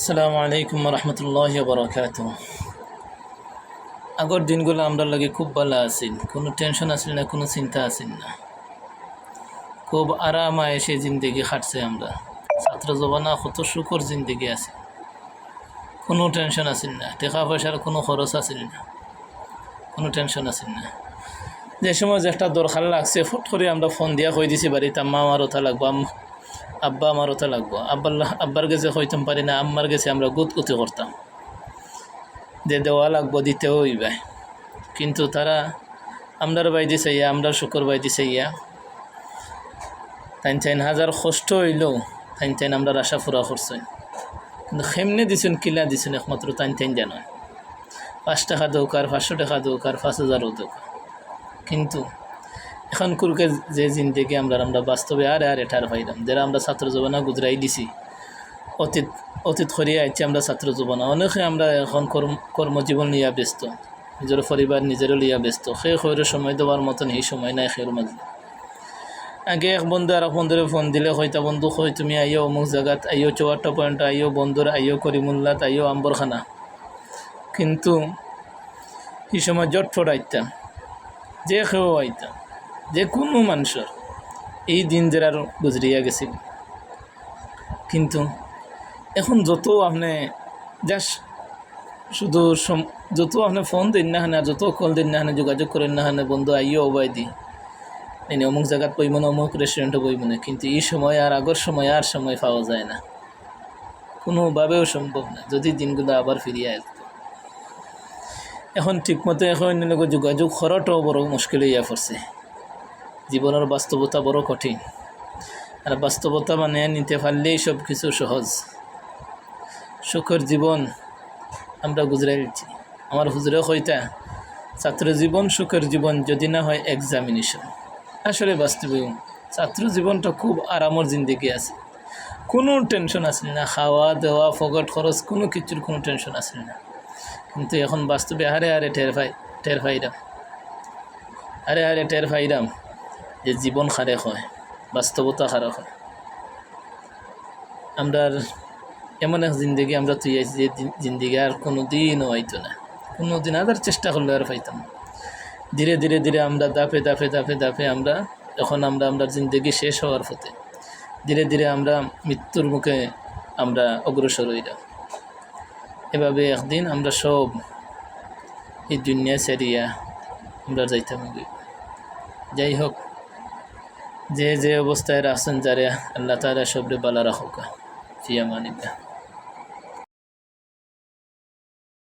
আসসালামু আলাইকুম রহমতুল্লাহ বরকাত আগর দিনগুলো আমরা লাগে খুব ভালো আছিল, কোনো টেনশন আসিল না, কোনো চিন্তা আসিল না। খুব আরাম আয়েসে জিন্দগি খাটছে আমরা। ছাত্র জবানা কত সুখর জিন্দগি আছে। কোনো টেনশন আসিল না, টাকা পয়সার কোনো খরচ আসিল না, কোনো টেনশন আসিল না। যে সময় যে একটা দরকার লাগছে, ফট করে আমরা ফোন দিয়া কই দিছি বাড়িতে, আম্মা আমার ওটা লাগবো আব্বা আমার ওটা লাগবো। আব্বার আব্বার গেছে হইতাম পারি না, আম্মার গেছে আমরা গুত গুতি করতাম। যে দেওয়া লাগবো, দিতেও হইবে। কিন্তু তারা আমরার বাইদি চাইয়া, আমরার শুকর বাইদি চাইয়া, তাইন তাইন হাজার কষ্ট হইলেও তাইন তাইন আমরা আশা ফুরা করছে কিন্তু সেমনে দিছেন, কিলা দিছেন একমাত্র তাইন তাইন জানো। পাঁচ টাকা দৌক আর পাঁচশো টাকা দৌক আর পাঁচ হাজারও দৌক কিন্তু এখন কুরকে যে জিন্দগি আমরা আমরা বাস্তবে আরে, আর এটার পাইলাম। যারা আমরা ছাত্র জীবনা গুজরাই দিছি, অতীত অতীত করিয়া আইছি আমরা ছাত্র জীবনা। অনেকে আমরা এখন কর্ম, কর্মজীবন লিয়া ব্যস্ত। নিজের পরিবার নিজেরও লিয়া ব্যস্ত। সেই শৈর সময় দেওয়ার মতন সেই সময় নাই সের মাঝে আগে এক বন্ধু আর বন্ধুরে ফোন দিলে, হয়তো বন্ধু কই তুমি আইও অমুক জায়গাত আইও চৌয়াট্টা পয়েন্ট আইও বন্ধুর আইও করিমুল্লাত আইও আম্বরখানা কিন্তু এই সময় জটফট আইতাম যে কেউ আইতাম যে কোনো মানুষের এই দিন যারা গুজরিয়া গেছিল। কিন্তু এখন যত আপনি জাস্ট শুধু যত আপনি ফোন দিন না হানে আর যত কল দিন না হানে, যোগাযোগ করেন না হানে, বন্ধু আইও অবাই দি। এনে অমুক জায়গাত বই মনে অমুক রেস্টুরেন্টে বই মনে কিন্তু এই সময় আর আগর সময় আর সময় পাওয়া যায় না। কোনোভাবেও সম্ভব না, যদি দিনগুলো আবার ফিরিয়ে আসতো এখন ঠিকমতো এখন যোগাযোগ করাটাও বড় মুশকিল হইয়া পড়ছে। জীবনের বাস্তবতা বড় কঠিন। আর বাস্তবতা মানে নিতে পারলেই সব কিছু সহজ। সুখের জীবন আমরা গুজরাই দিচ্ছি আমার হুজুরে কইতা, ছাত্র জীবন সুখের জীবন যদি না হয় এক্সামিনেশন আসলে বাস্তবে ছাত্র জীবনটা খুব আরামর জিন্দগি আছে। কোনো টেনশন আসলে না, খাওয়া দেওয়া ফগট খরচ, কোনো কিছুর কোনো টেনশন আসলে না। কিন্তু এখন বাস্তবে হারে হারে টের পাই, টের পাইরাম। আরে আরে টের পাইরাম। যে জীবন খারে হয়, বাস্তবতা খারাপ হয় আমরা এমন এক জিন্দগি আমরা তুই আছি যে জিন্দগি আর কোনো দিনও হইতো না কোনো দিন আদার চেষ্টা করলে আর পাইতাম। ধীরে ধীরে ধীরে আমরা দাপে দাপে দাপে দাপে আমরা, এখন আমরা আমরা জিন্দগি শেষ হওয়ার পথে ধীরে ধীরে আমরা মৃত্যুর মুখে আমরা অগ্রসর হইলাম এভাবে একদিন আমরা সব এই দুনিয়া সেরিয়া আমরা যাইতাম। যাই হোক যে যে অবস্থায় রাখছেন যারে আল্লাহ তালা সবরে বালা রাখুকা ফিয়া মানিকা